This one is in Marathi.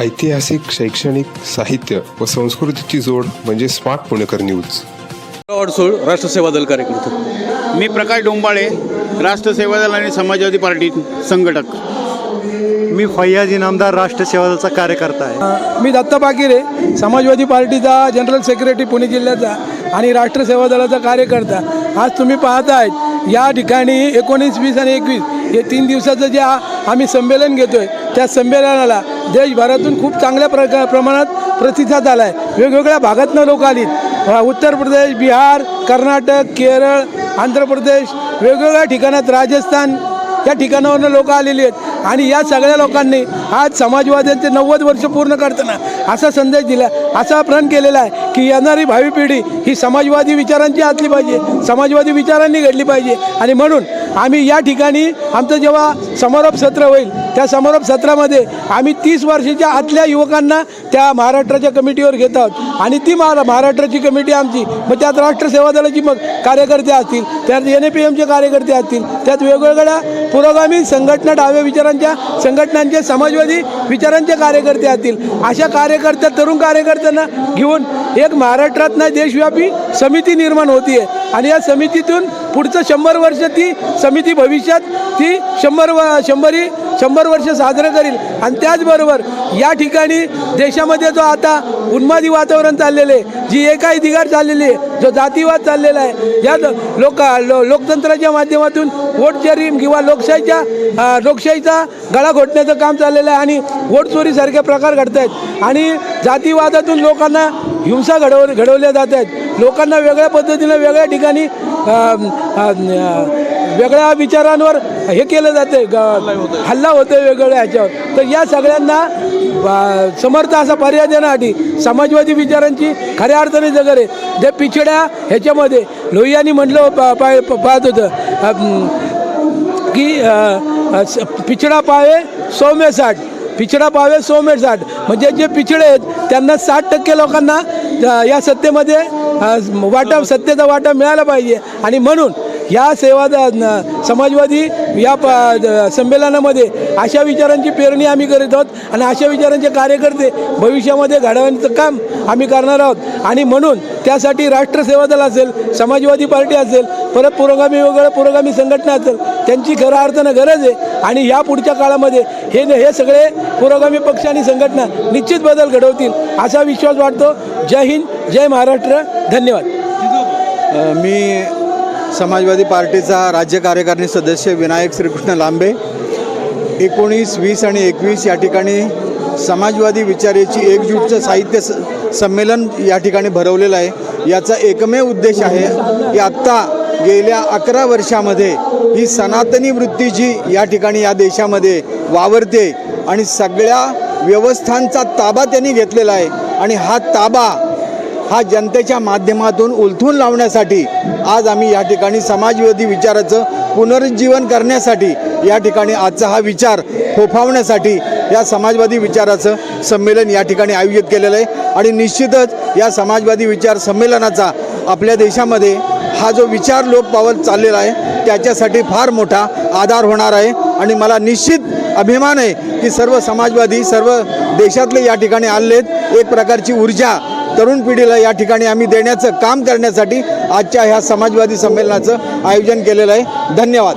ऐतिहासिक शैक्षणिक साहित्य व संस्कृतीची जोड म्हणजे स्मार्ट पुणेकर न्यूज. अडसूळ राष्ट्रसेवा दल कार्यकर्ते. मी प्रकाश डोंबाळे राष्ट्र सेवा दल आणि समाजवादी पार्टी संघटक. मी फैयाज इनामदार राष्ट्र सेवा दलाचा कार्यकर्ता आहे. मी दत्ता पाकिरे समाजवादी पार्टीचा जनरल सेक्रेटरी पुणे जिल्ह्याचा आणि राष्ट्र सेवा दलाचा कार्यकर्ता. आज तुम्ही पाहतायत या ठिकाणी एकोणीस वीस आणि एकवीस हे तीन दिवसाचं जे आ- आम्ही संमेलन घेतो आहे त्या संमेलनाला देशभरातून खूप चांगल्या प्रका प्रमाणात प्रतिसाद आला आहे वेगवेगळ्या भागातनं लोक आलीत. उत्तर प्रदेश बिहार कर्नाटक केरळ आंध्र प्रदेश वेगवेगळ्या ठिकाणात राजस्थान या ठिकाणावरून लोक आलेली आहेत. आणि या सगळ्या लोकांनी आज समाजवाद्यांचे नव्वद वर्ष पूर्ण करताना असा संदेश दिला असा प्रण केलेला आहे की येणारी भावी पिढी ही समाजवादी विचारांची असली पाहिजे समाजवादी विचारांनी घडली पाहिजे. आणि म्हणून आम्ही या ठिकाणी आमचं जेव्हा समारोप सत्र होईल त्या समारोप सत्रामध्ये आम्ही तीस वर्षाच्या आतल्या युवकांना त्या महाराष्ट्राच्या कमिटीवर घेत आहोत. आणि ती महारा महाराष्ट्राची कमिटी आमची मग त्यात राष्ट्र सेवा दलाची मग कार्यकर्ते असतील त्यात एन ए पी एमचे कार्यकर्ते असतील त्यात वेगवेगळ्या पुरोगामी संघटना डाव्या विचारांच्या संघटनांचे समाजवादी विचारांचे कार्यकर्ते असतील. अशा कार्यकर्त्या तरुण कार्यकर्त्यांना घेऊन एक महाराष्ट्रातनं देशव्यापी समिती निर्माण होती आहे आणि या समितीतून पुढचं शंभर वर्ष ती समिती भविष्यात ती शंभर व शंभरी शंभर वर्ष साजरं करील. आणि त्याचबरोबर या ठिकाणी देशामध्ये जो आता उन्मादी वातावरण चाललेलं आहे जी एकाही दिगार चाललेली आहे जो जातीवाद चाललेला आहे या लोक लो लोकतंत्राच्या माध्यमातून वोट चरीम किंवा लोकशाहीच्या लोकशाहीचा गळा घोटण्याचं काम चाललेलं आहे आणि वोट चोरीसारखे प्रकार घडत आहेत आणि जातीवादातून लोकांना हिंसा घडव घडवल्या जात आहेत. लोकांना वेगळ्या पद्धतीनं वेगळ्या ठिकाणी वेगळ्या विचारांवर हे केलं जाते हल्ला होतो वेगवेगळ्या ह्याच्यावर. तर या सगळ्यांना समर्थ असा पर्याय देण्यासाठी समाजवादी विचारांची खऱ्या अर्थाने जगर आहे जे पिछड्या ह्याच्यामध्ये लोहियानी म्हटलं पा पाहत होतं की पिछडा पावे सौम्य साठ. पिछडा पावे सौम्य साठ. म्हणजे जे पिछडे आहेत त्यांना साठ टक्के लोकांना या सत्तेमध्ये वाटा सत्तेचा वाटा मिळाला पाहिजे. आणि म्हणून या सेवा समाजवादी या प संमेलनामध्ये अशा विचारांची पेरणी आम्ही करीत आहोत. आणि अशा विचारांचे कार्यकर्ते भविष्यामध्ये घडवण्याचं काम आम्ही करणार आहोत. आणि म्हणून त्यासाठी राष्ट्र सेवा दल असेल समाजवादी पार्टी असेल परत पुरोगामी वगैरे पुरोगामी संघटना असेल त्यांची खऱ्या अर्थानं गरज आहे. आणि या पुढच्या काळामध्ये हे हे सगळे पुरोगामी पक्ष आणि संघटना निश्चित बदल घडवतील असा विश्वास वाटतो. जय हिंद जय महाराष्ट्र. धन्यवाद. मी समाजवादी पार्टीचा राज्य कार्यकारिणी सदस्य विनायक श्रीकृष्ण लांबे. एकोणीस वीस आणि एकवीस या ठिकाणी समाजवादी विचारेची एकजूटचं साहित्य स संमेलन या ठिकाणी भरवलेलं आहे. याचा एकमेव उद्देश आहे की आत्ता गेल्या अकरा वर्षामध्ये ही सनातनी वृत्ती जी या ठिकाणी या देशामध्ये वावरते आणि सगळ्या व्यवस्थांचा ताबा त्यांनी घेतलेला आहे आणि हा ताबा हा जनतेच्या माध्यमातून उलथून लावण्यासाठी आज आम्ही या ठिकाणी समाजवादी विचाराचं पुनरुज्जीवन करण्यासाठी या ठिकाणी आजचा हा विचार फोफावण्यासाठी या समाजवादी विचाराचं संमेलन या ठिकाणी आयोजित केलेलं आहे. आणि निश्चितच या समाजवादी विचार संमेलनाचा आपल्या देशामध्ये हा जो विचार लोप पावत चाललेला आहे त्याच्यासाठी फार मोठा आधार होणार आहे. आणि मला निश्चित अभिमान आहे की सर्व समाजवादी सर्व देशातले या ठिकाणी आलेत. आहेत एक प्रकारची ऊर्जा तरुण पिढीला या ठिकाणी आम्ही देण्याचं काम करण्यासाठी आजच्या ह्या समाजवादी संमेलनाचं आयोजन केलेलं आहे. धन्यवाद.